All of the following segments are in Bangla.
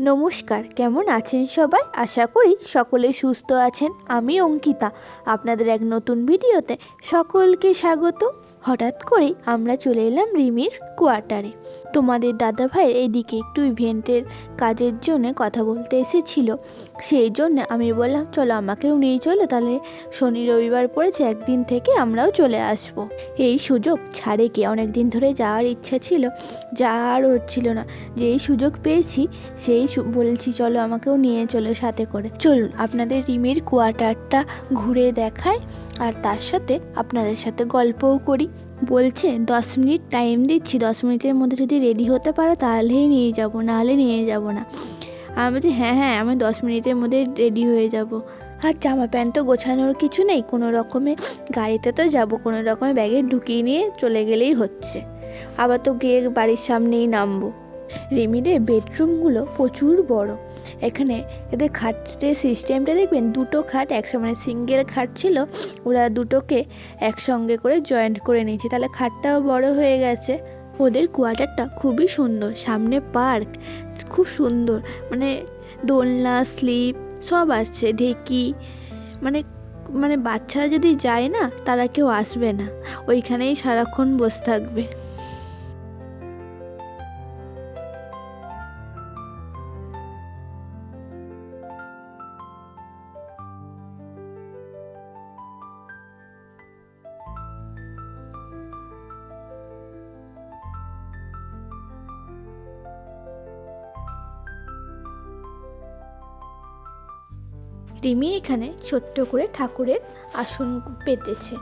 নমস্কার, কেমন আছেন সবাই? আশা করি সকলে সুস্থ আছেন। আমি অঙ্কিতা। আপনাদের এক নতুন ভিডিওতে সকলকে স্বাগত। হঠাৎ করেই আমরা চলে এলাম রিমির কোয়ার্টারে। তোমাদের দাদা ভাইয়ের এইদিকে একটু ইভেন্টের কাজের জন্য কথা বলতে এসেছিল। সেই জন্য আমি বললাম, চলো আমাকেও নিয়ে চলো, তাহলে শনি রবিবার পড়েছে, একদিন থেকে আমরাও চলে আসব। এই সুযোগ ছাড়ে কি? অনেক দিন ধরে যাওয়ার ইচ্ছা ছিল। যাওয়ার হচ্ছিল না। যেই সুযোগ পেয়েছি, সেই বলছি, চলো আমাকেও নিয়ে চলো সাথে করে। চলুন, আপনাদের রিমির কোয়ার্টারটা ঘুরে দেখায় আর তার সাথে আপনাদের সাথে গল্পও করি। বলছে, দশ মিনিট টাইম দিচ্ছি, দশ মিনিটের মধ্যে যদি রেডি হতে পারো তাহলেই নিয়ে যাব, নাহলে নিয়ে যাব না। আমি বলছি হ্যাঁ হ্যাঁ আমি দশ মিনিটের মধ্যে রেডি হয়ে যাব। আর জামা প্যান্ট তো গোছানোর কিছু নেই, কোনো রকমে গাড়িতে তো যাব, কোনো রকমে ব্যাগে ঢুকিয়ে নিয়ে চলে গেলেই হচ্ছে। আবার তো গিয়ে বাড়ির সামনেই নামবো। রিমিদের বেডরুমগুলো প্রচুর বড়। এখানে এদের খাটের সিস্টেমটা দেখবেন, দুটো খাট একসঙ্গে মানে সিঙ্গেল খাট ছিল, ওরা দুটোকে একসঙ্গে করে জয়েন্ট করে নিয়েছে। তাহলে খাটটাও বড় হয়ে গেছে। ওদের কোয়ার্টারটা খুবই সুন্দর, সামনে পার্ক, খুব সুন্দর। মানে দোলনা, স্লিপ, সব আসছে, ঢেকি মানে মানে বাচ্চারা যদি যায় না, তারা কেউ আসবে না। ওইখানেই সারাক্ষণ বসে থাকবে। রিমি এখানে ছোট্ট করে ঠাকুরের আসন পেতেছে।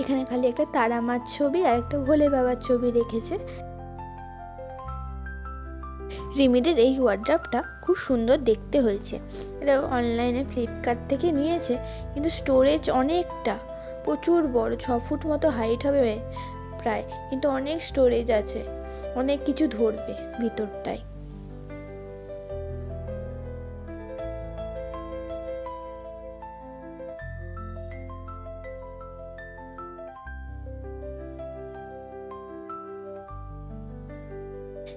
এখানে খালি একটা তারা মাছ ছবি আর একটা ভোলে বাবার ছবি রেখেছে। রিমিদের এই ওয়ার্ড্রাপটা খুব সুন্দর দেখতে হয়েছে। এটা অনলাইনে ফ্লিপকার্ট থেকে নিয়েছে, কিন্তু স্টোরেজ অনেকটা, প্রচুর বড়, ছ ফুট মতো হাইট হবে প্রায়, কিন্তু অনেক স্টোরেজ আছে। অনেক কিছু ধরবে ভিতরটায়।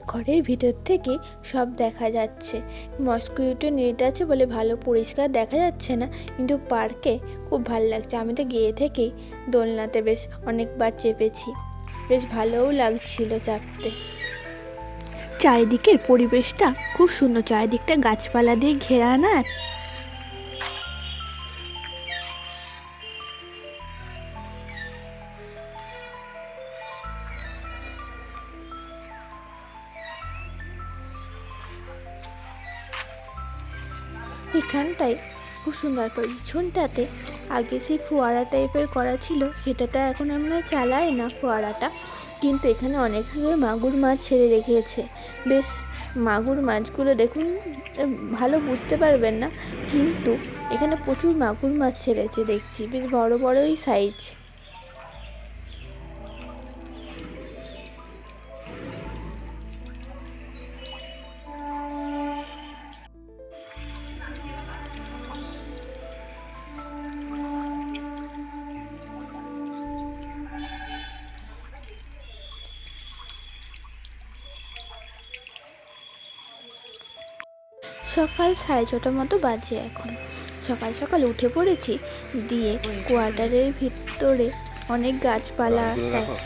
ঘরের ভিতর থেকে সব দেখা যাচ্ছে। মস্কিউটো নেট আছে বলে ভালো পরিষ্কার দেখা যাচ্ছে না, কিন্তু পার্কে খুব ভালো লাগছে। আমি তো গিয়ে থেকেই দোলনাতে বেশ অনেকবার চেপেছি। বেশ ভালোও লাগছিল চাপতে। চারিদিকের পরিবেশটা খুব সুন্দর। চারিদিকটা গাছপালা দিয়ে ঘেরা না এখানটায় খুব সুন্দর পিছনটাতে আগে সেই ফোয়ারা টাইপের করা ছিল সেটাটা এখন আমরা চালাই না ফোয়ারাটা। কিন্তু এখানে অনেক মাগুর মাছ ছেড়ে রেখেছে। বেশ, মাগুর মাছগুলো দেখুন ভালো বুঝতে পারবেন না, কিন্তু এখানে প্রচুর মাগুর মাছ ছেড়েছে দেখছি, বেশ বড় বড়ই সাইজ সকাল সাড়ে ছটার মতো বাজে এখন। সকাল সকাল উঠে পড়েছি দিয়ে কোয়ার্টারের ভিতরে অনেক গাছপালা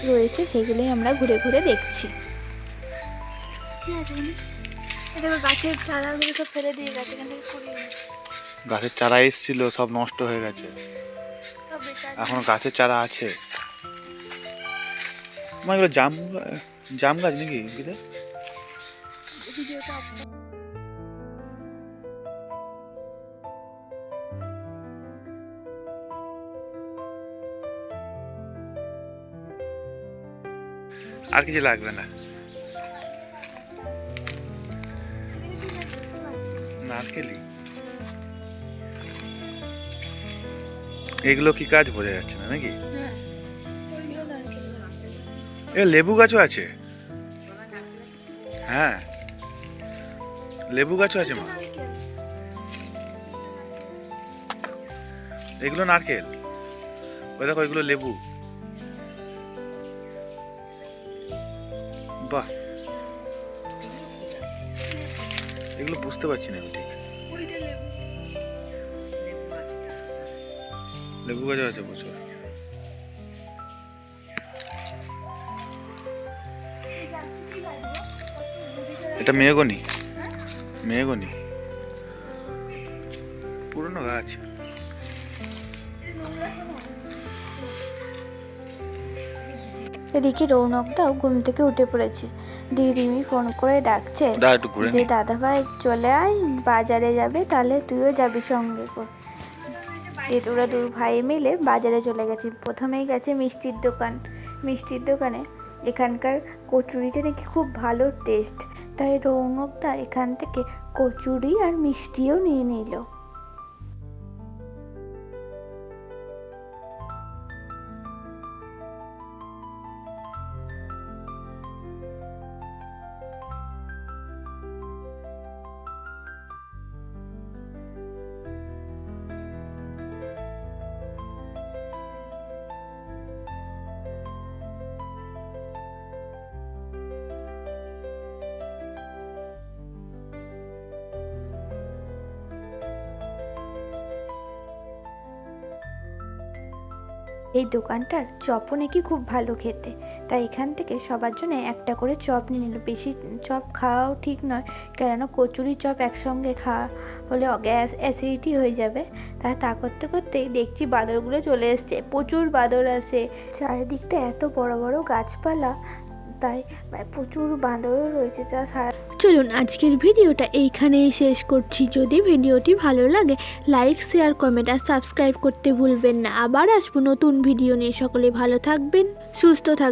রয়েছে সেগুলোই আমরা ঘুরে ঘুরে দেখছি। গাছের চারাগুলো সব ফেলে দিয়ে গেছে এখান থেকে কুড়িয়ে নিয়ে। গাছের চারা এসেছিল সব নষ্ট হয়ে গেছে। এখন গাছের চারা আছে। এগুলো জাম জাম গাছ নাকি? ভিডিওটা আর কিছু লাগবে না। নারকেলি? এগুলো কি কাজ বোঝা যাচ্ছে না নাকি। এ, লেবু গাছও আছে। হ্যাঁ। লেবু গাছও আছে, মা। এগুলো নারকেল। ওই দেখো, এগুলো লেবু। বাহ এগুলো বুঝতে পারছি না আমি ঠিক। লেবু গাছও আছে প্রচুর। এটা মেহগনি মেহগনি পুরনো গাছ। এদিকে রৌনকদাও ঘুম থেকে উঠে পড়েছে। দিদিমি ফোন করে ডাকছে দা যে দাদা ভাই চলে আয় বাজারে যাবে তাহলে তুইও যাবি সঙ্গে করে। তোরা দুই ভাই মিলে বাজারে চলে গেছে। প্রথমেই গেছে মিষ্টির দোকান। মিষ্টির দোকানে এখানকার কচুরিটা নাকি খুব ভালো টেস্ট তাই রৌনকদা এখান থেকে কচুরি আর মিষ্টিও নিয়ে নিল। এই দোকানটার চপও নাকি খুব ভালো খেতে। তাই এখান থেকে সবার জন্য একটা করে চপ নিয়ে নিল। বেশি চপ খাওয়াও ঠিক নয়, কেননা কচুরি চপ একসঙ্গে খাওয়া হলে গ্যাস অ্যাসিডিটি হয়ে যাবে। তাই তা করতে করতেই দেখছি বাদরগুলো চলে এসছে। প্রচুর বাদর আছে। চারিদিকটা এত বড় বড় গাছপালা তাই প্রচুর বাঁদরও রয়েছে যা সারা চলুন, আজকের ভিডিওটা এইখানেই শেষ করছি। যদি ভিডিওটি ভালো লাগে, লাইক, শেয়ার, কমেন্ট আর সাবস্ক্রাইব করতে ভুলবেন না। আবার আসব নতুন ভিডিও নিয়ে। সকলে ভালো থাকবেন, সুস্থ থাকবেন